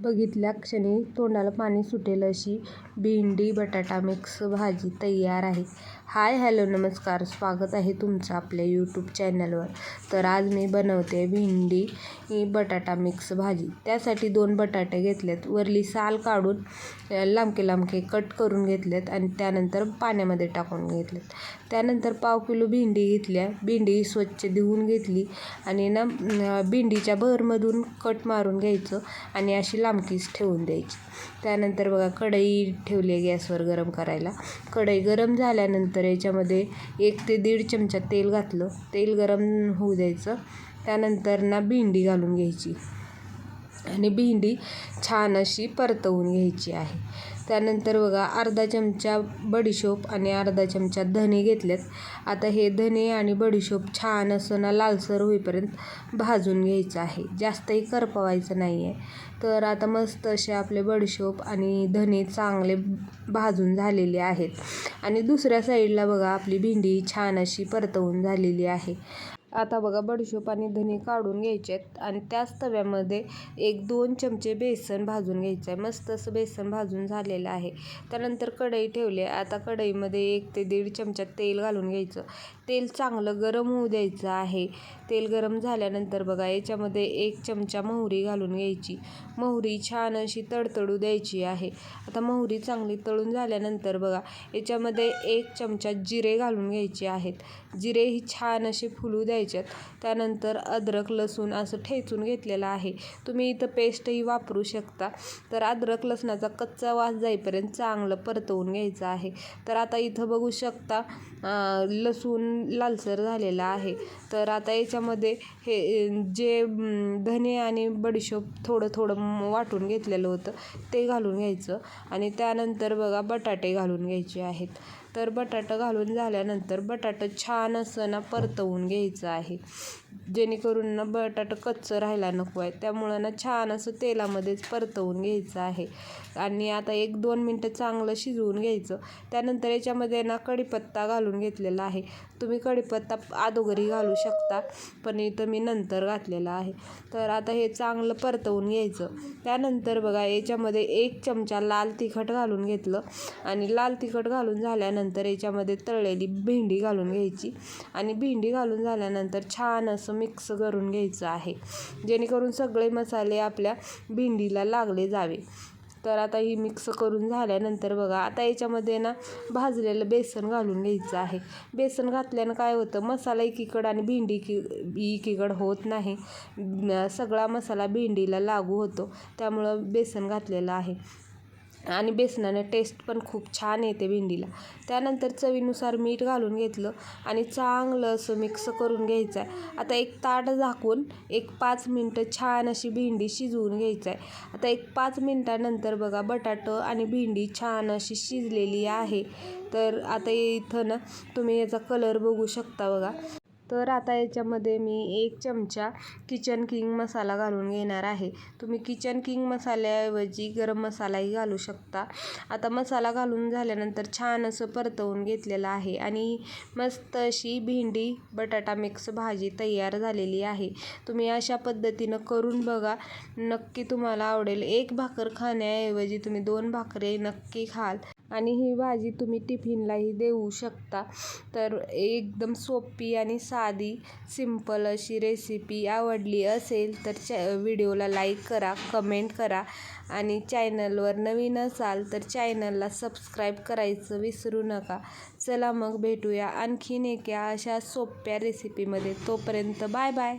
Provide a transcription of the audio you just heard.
बघितल्या क्षणी तोंडाला पाणी सुटेल अशी भेंडी बटाटा मिक्स भाजी तयार आहे. हाय हॅलो नमस्कार. स्वागत आहे तुमचं आपल्या यूट्यूब चॅनलवर तर आज मी बनवते भेंडी बटाटा मिक्स भाजी. त्यासाठी दोन बटाटे घेतलेत. वरली साल काढून लांबके लांबके कट करून घेतलेत आणि त्यानंतर पाण्यामध्ये टाकून घेतलेत. त्यानंतर पाव किलो भेंडी घेतल्या. भेंडी स्वच्छ धुवून घेतली आणि ना भेंडीच्या भरमधून कट मारून घ्यायचं आणि अशी लांबकीच ठेवून द्यायची. त्यानंतर बघा कढई ठेवली आहे गॅसवर गरम करायला. कढई गरम झाल्यानंतर याच्यामध्ये एक ते दीड चमचा तेल घातलं. तेल गरम होऊ द्यायचं. त्यानंतर ना भेंडी घालून घ्यायची. आणि भेंडी छान अशी परतवून घ्यायची आहे. त्यानंतर बघा अर्धा चमचा बडीशोप आणि अर्धा चमचा धने घेतलेत. आता हे धने आणि बडीशोप छान असं ना लालसर होईपर्यंत भाजून घ्यायचं आहे. जास्तही करपवायचं नाही आहे तर आता मस्त असे आपले बडीशोप आणि धने चांगले भाजून झालेले आहेत. आणि दुसऱ्या साईडला बघा आपली भेंडी छान अशी परतवून झालेली आहे. आता बघा बडीशोप आणि धने काढून घ्यायचे आहेत आणि त्याच तव्यामध्ये एक दोन चमचे बेसन भाजून घ्यायचं आहे मस्त असं बेसन भाजून झालेलं आहे. त्यानंतर कढई ठेवली आहे. आता कढईमध्ये एक ते दीड चमचा तेल घालून घ्यायचं. तेल चांगलं गरम होऊ द्यायचं आहे. तेल गरम झाल्यानंतर बघा याच्यामध्ये एक चमचा मोहरी घालून घ्यायची. मोहरी छान अशी तडतडू द्यायची आहे. आता मोहरी चांगली तळून झाल्यानंतर बघा याच्यामध्ये एक चमचा जिरे घालून घ्यायचे आहेत. जिरे ही छान असे फुलू द्यायच्यात त्यानंतर अद्रक लसूण असं ठेचून घेतलेलं आहे. तुम्ही इथं पेस्टही वापरू शकता. तर अद्रक लसणाचा कच्चा वास जाईपर्यंत चांगलं परतवून घ्यायचं आहे. तर आता इथं बघू शकता लसूण लालसर झालेला आहे. तर आता याच्यामध्ये हे जे धने आणि बडीशोप थोडं थोडं वाटून घेतलेलं होतं ते घालून घ्यायचं. आणि त्यानंतर बघा बटाटे घालून घ्यायचे आहेत. तर बटाटा घालून झाल्यानंतर बटाटं छान असं ना परतवून घ्यायचं आहे. जेणेकरून ना बटाटा कच्चं राहायला नको आहे. त्यामुळं ना छान असं तेलामध्येच परतवून घ्यायचं आहे. आणि आता एक दोन मिनटं चांगलं शिजवून घ्यायचं. त्यानंतर याच्यामध्ये ना कढीपत्ता घालून घेतलेला आहे. तुम्ही कढीपत्ता अगोदरही घालू शकता पण इथं मी नंतर घातलेला आहे. तर आता हे चांगलं परतवून घ्यायचं. त्यानंतर बघा याच्यामध्ये एक चमचा लाल तिखट घालून घेतलं. आणि लाल तिखट घालून झाल्यानंतर याच्यामध्ये तळलेली भेंडी घालून घ्यायची. आणि भेंडी घालून झाल्यानंतर छान असं मिक्स करून घ्यायचं आहे. जेणेकरून सगळे मसाले आपल्या भेंडीला लागले जावे. तर आता ही मिक्स करून झाल्यानंतर बघा आता याच्यामध्ये ना भाजलेलं बेसन घालून घ्यायचं आहे. बेसन घातल्यानं काय होतं मसाला एकीकडं आणि भेंडी की एकीकडं होत नाही. सगळा मसाला भेंडीला लागू होतो. त्यामुळं बेसन घातलेलं आहे. आणि बेसनाने टेस्ट पण खूप छान येते भेंडीला. त्यानंतर चवीनुसार मीठ घालून घेतलं आणि चांगलं असं मिक्स करून घ्यायचं आहे आता एक ताट झाकून एक पाच मिनटं छान अशी भेंडी शिजवून घ्यायचं आहे आता एक पाच मिनटानंतर बघा बटाटं आणि भेंडी छान अशी शिजलेली आहे. तर आता इथं ना तुम्ही याचा कलर बघू शकता बघा. तर आता याच्यामध्ये मी एक चमचा किचन किंग मसाला घालून घेणार आहे. तुम्ही किचन किंग मसाल्याऐवजी गरम मसालाही घालू शकता. आता मसाला घालून झाल्यानंतर छान असं परतवून घेतलेलं आहे आणि मस्त अशी भेंडी बटाटा मिक्स भाजी तयार झालेली आहे. तुम्ही अशा पद्धतीनं करून बघा. नक्की तुम्हाला आवडेल. एक भाकर खाण्याऐवजी तुम्ही दोन भाकरे नक्की खाल आणि ही भाजी तुम्ही टिफिनलाही देऊ शकता. तर एकदम सोपी आणि सा साधी सिंपल अशी रेसिपी आवडली असेल तर चॅ व्हिडिओला लाईक करा कमेंट करा आणि चॅनलवर नवीन असाल तर चॅनलला सबस्क्राईब करायचं विसरू नका. चला मग भेटूया आणखीन एका अशा सोप्या रेसिपीमध्ये तोपर्यंत बाय बाय